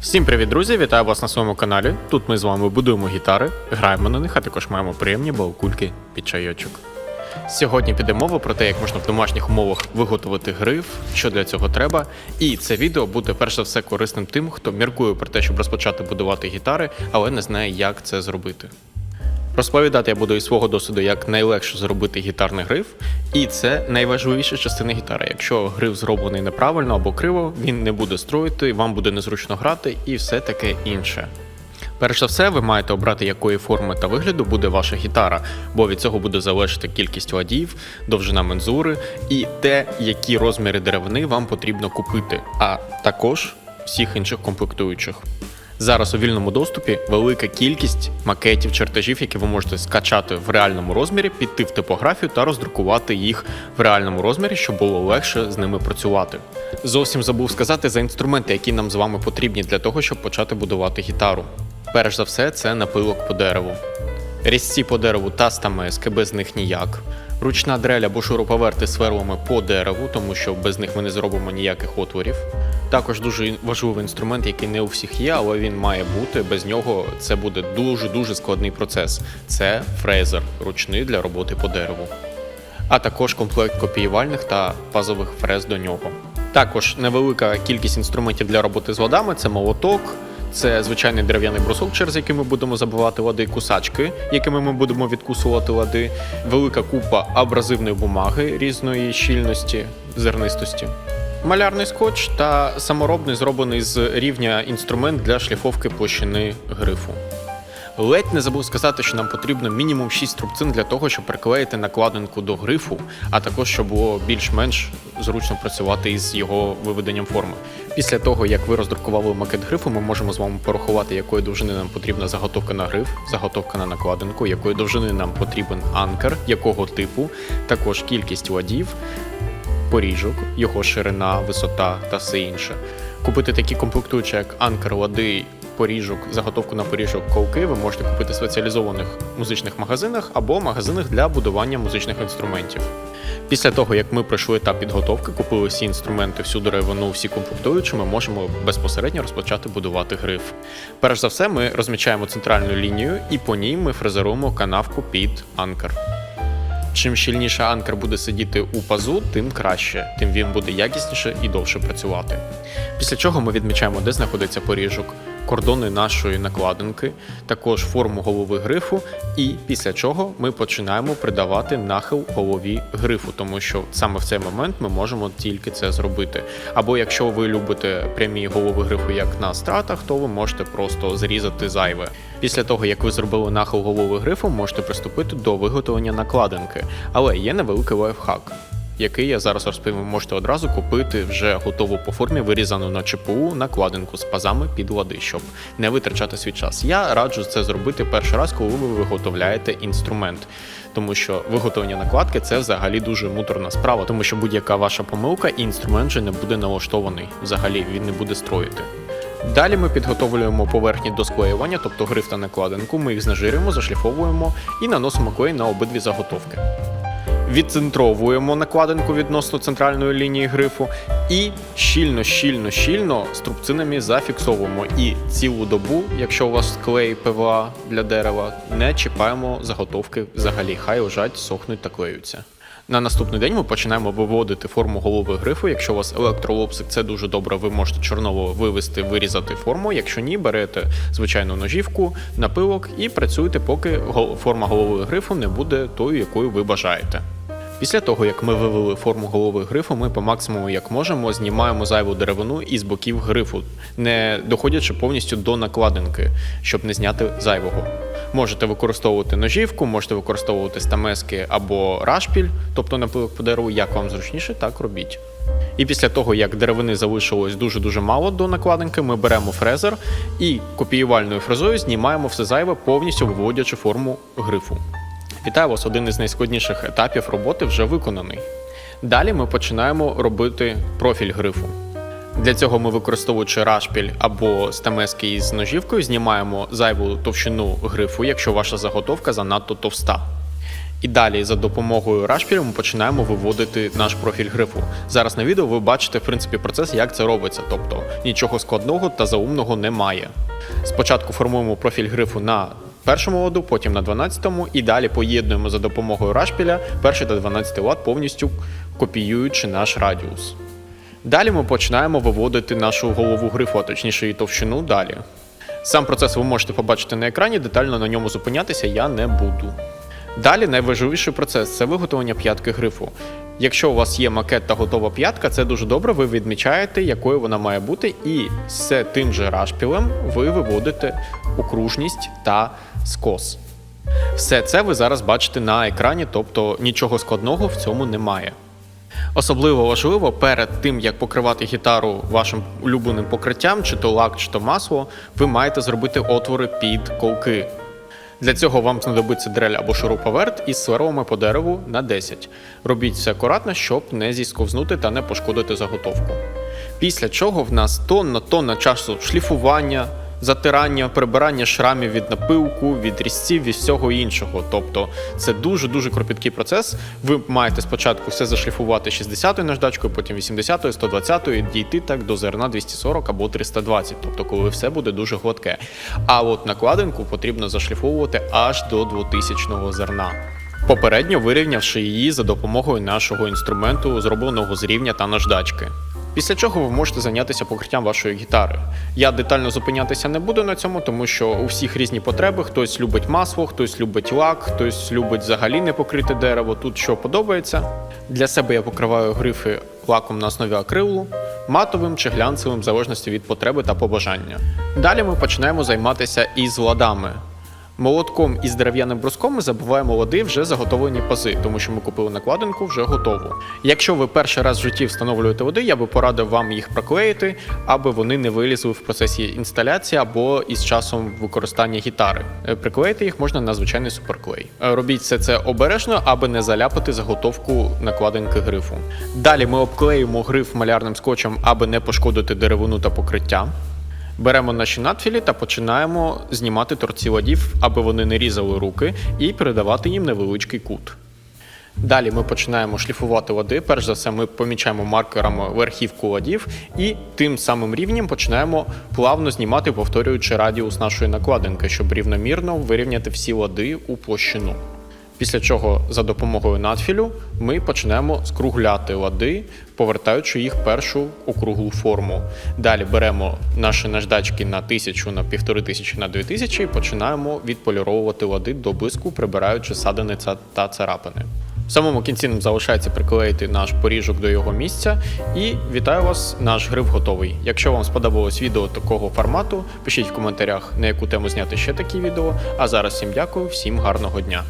Всім привіт, друзі! Вітаю вас на своєму каналі. Тут ми з вами будуємо гітари, граємо на них, а також маємо приємні балкульки під чайочок. Сьогодні піде мова про те, як можна в домашніх умовах виготовити гриф, що для цього треба. І це відео буде перш за все корисним тим, хто міркує про те, щоб розпочати будувати гітари, але не знає, як це зробити. Розповідати я буду із свого досвіду, як найлегше зробити гітарний гриф, і це найважливіша частина гітари. Якщо гриф зроблений неправильно або криво, він не буде строїти, вам буде незручно грати і все таке інше. Перш за все, ви маєте обрати, якої форми та вигляду буде ваша гітара, бо від цього буде залежати кількість ладів, довжина мензури і те, які розміри деревини вам потрібно купити, а також всіх інших комплектуючих. Зараз у вільному доступі велика кількість макетів, чертежів, які ви можете скачати в реальному розмірі, піти в типографію та роздрукувати їх в реальному розмірі, щоб було легше з ними працювати. Зовсім забув сказати за інструменти, які нам з вами потрібні для того, щоб почати будувати гітару. Перш за все, це напилок по дереву. Різці по дереву та стамески, без них ніяк. Ручна дрель або шуруповерти сверлами по дереву, тому що без них ми не зробимо ніяких отворів. Також дуже важливий інструмент, який не у всіх є, але він має бути. Без нього це буде дуже-дуже складний процес. Це фрезер ручний для роботи по дереву. А також комплект копіювальних та пазових фрез до нього. Також невелика кількість інструментів для роботи з ладами це молоток, це звичайний дерев'яний брусок, через який ми будемо забивати лади, кусачки, якими ми будемо відкусувати лади, велика купа абразивної бумаги різної щільності, зернистості. Малярний скотч та саморобний зроблений з рівня інструмент для шліфовки площини грифу. Ледь не забув сказати, що нам потрібно мінімум 6 трубцин для того, щоб приклеїти накладинку до грифу, а також щоб було більш-менш зручно працювати із його виведенням форми. Після того, як ви роздрукували макет грифу, ми можемо з вами порахувати, якої довжини нам потрібна заготовка на гриф, заготовка на накладинку, якої довжини нам потрібен анкер, якого типу, також кількість ладів, поріжок, його ширина, висота та все інше. Купити такі комплектуючі, як анкер, лади, поріжок, заготовку на поріжок колки ви можете купити в спеціалізованих музичних магазинах або магазинах для будування музичних інструментів. Після того, як ми пройшли етап підготовки, купили всі інструменти, всю деревину, всі комплектуючі, ми можемо безпосередньо розпочати будувати гриф. Перш за все, ми розмічаємо центральну лінію і по ній ми фрезеруємо канавку під анкер. Чим щільніше анкер буде сидіти у пазу, тим краще, тим він буде якісніше і довше працювати. Після чого ми відмічаємо, де знаходиться поріжок, кордони нашої накладинки, також форму голови грифу, і після чого ми починаємо придавати нахил голові грифу, тому що саме в цей момент ми можемо тільки це зробити. Або якщо ви любите прямі голови грифу, як на стратах, то ви можете просто зрізати зайве. Після того, як ви зробили нахил голови грифу, можете приступити до виготовлення накладинки. Але є невеликий лайфхак який я зараз розповім, ви можете одразу купити вже готову по формі, вирізану на ЧПУ накладинку з пазами під лади, щоб не витрачати свій час. Я раджу це зробити перший раз, коли ви виготовляєте інструмент, тому що виготовлення накладки це взагалі дуже муторна справа, тому що будь-яка ваша помилка і інструмент вже не буде налаштований. Взагалі він не буде строїти. Далі ми підготовлюємо поверхні до склеювання, тобто гриф та накладинку. Ми їх знежирюємо, зашліфовуємо і наносимо клей на обидві заготовки відцентровуємо накладинку відносно центральної лінії грифу і щільно, щільно, щільно струбцинами зафіксовуємо. І цілу добу, якщо у вас клей ПВА для дерева, не чіпаємо заготовки взагалі. Хай лежать, сохнуть та клеються. На наступний день ми починаємо виводити форму голови грифу. Якщо у вас електролобсик, це дуже добре. Ви можете чорново вивести, вирізати форму. Якщо ні, берете звичайну ножівку, напилок і працюєте, поки форма голови грифу не буде тою, якою ви бажаєте. Після того, як ми вивели форму голови грифу, ми по максимуму, як можемо, знімаємо зайву деревину із боків грифу, не доходячи повністю до накладинки, щоб не зняти зайвого. Можете використовувати ножівку, можете використовувати стамески або рашпіль, тобто напилок по дереву, як вам зручніше, так робіть. І після того, як деревини залишилось дуже-дуже мало до накладинки, ми беремо фрезер і копіювальною фрезою знімаємо все зайве, повністю виводячи форму грифу. Вітаю вас, один із найскладніших етапів роботи вже виконаний. Далі ми починаємо робити профіль грифу. Для цього ми, використовуючи рашпіль або стамески із ножівкою, знімаємо зайву товщину грифу, якщо ваша заготовка занадто товста. І далі за допомогою рашпіля ми починаємо виводити наш профіль грифу. Зараз на відео ви бачите в принципі процес, як це робиться, тобто нічого складного та заумного немає. Спочатку формуємо профіль грифу на першому ладу, потім на 12-му, і далі поєднуємо за допомогою рашпіля перший та 12 лад, повністю копіюючи наш радіус. Далі ми починаємо виводити нашу голову грифу, а точніше її товщину далі. Сам процес ви можете побачити на екрані, детально на ньому зупинятися я не буду. Далі найважливіший процес це виготовлення п'ятки грифу. Якщо у вас є макет та готова п'ятка, це дуже добре. Ви відмічаєте, якою вона має бути, і з тим же рашпілем ви виводите окружність та скос. Все це ви зараз бачите на екрані, тобто нічого складного в цьому немає. Особливо важливо перед тим, як покривати гітару вашим улюбленим покриттям, чи то лак, чи то масло, ви маєте зробити отвори під колки. Для цього вам знадобиться дрель або шуруповерт із сверлами по дереву на 10. Робіть все акуратно, щоб не зісковзнути та не пошкодити заготовку. Після чого в нас тонна тонна часу шліфування, затирання, прибирання шрамів від напилку, від різців від всього іншого. Тобто це дуже дуже кропіткий процес. Ви маєте спочатку все зашліфувати 60-ю наждачкою, потім 80-ю, 120-ю, і дійти так до зерна 240 або 320, тобто коли все буде дуже гладке. А от накладинку потрібно зашліфовувати аж до 2000-го зерна. Попередньо вирівнявши її за допомогою нашого інструменту, зробленого з рівня та наждачки. Після чого ви можете зайнятися покриттям вашої гітари. Я детально зупинятися не буду на цьому, тому що у всіх різні потреби. Хтось любить масло, хтось любить лак, хтось любить взагалі не покрите дерево. Тут що подобається. Для себе я покриваю грифи лаком на основі акрилу, матовим чи глянцевим, в залежності від потреби та побажання. Далі ми починаємо займатися із ладами. Молотком із дерев'яним бруском ми забуваємо лади вже заготовлені пази, тому що ми купили накладинку вже готову. Якщо ви перший раз в житті встановлюєте води, я би порадив вам їх проклеїти, аби вони не вилізли в процесі інсталяції або із часом використання гітари. Е, Приклеїти їх можна на звичайний суперклей. Е, Робіть все це обережно, аби не заляпати заготовку накладинки грифу. Далі ми обклеїмо гриф малярним скотчем, аби не пошкодити деревину та покриття. Беремо наші надфілі та починаємо знімати торці ладів, аби вони не різали руки, і передавати їм невеличкий кут. Далі ми починаємо шліфувати лади. Перш за все, ми помічаємо маркерами верхівку ладів і тим самим рівнем починаємо плавно знімати, повторюючи радіус нашої накладинки, щоб рівномірно вирівняти всі лади у площину. Після чого за допомогою надфілю ми почнемо скругляти лади, повертаючи їх першу округлу форму. Далі беремо наші наждачки на 1000, на 1500, на 2000 і починаємо відполіровувати лади до блиску, прибираючи садини та царапини. В самому кінці нам залишається приклеїти наш поріжок до його місця. І вітаю вас, наш гриф готовий. Якщо вам сподобалось відео такого формату, пишіть в коментарях, на яку тему зняти ще такі відео. А зараз всім дякую, всім гарного дня.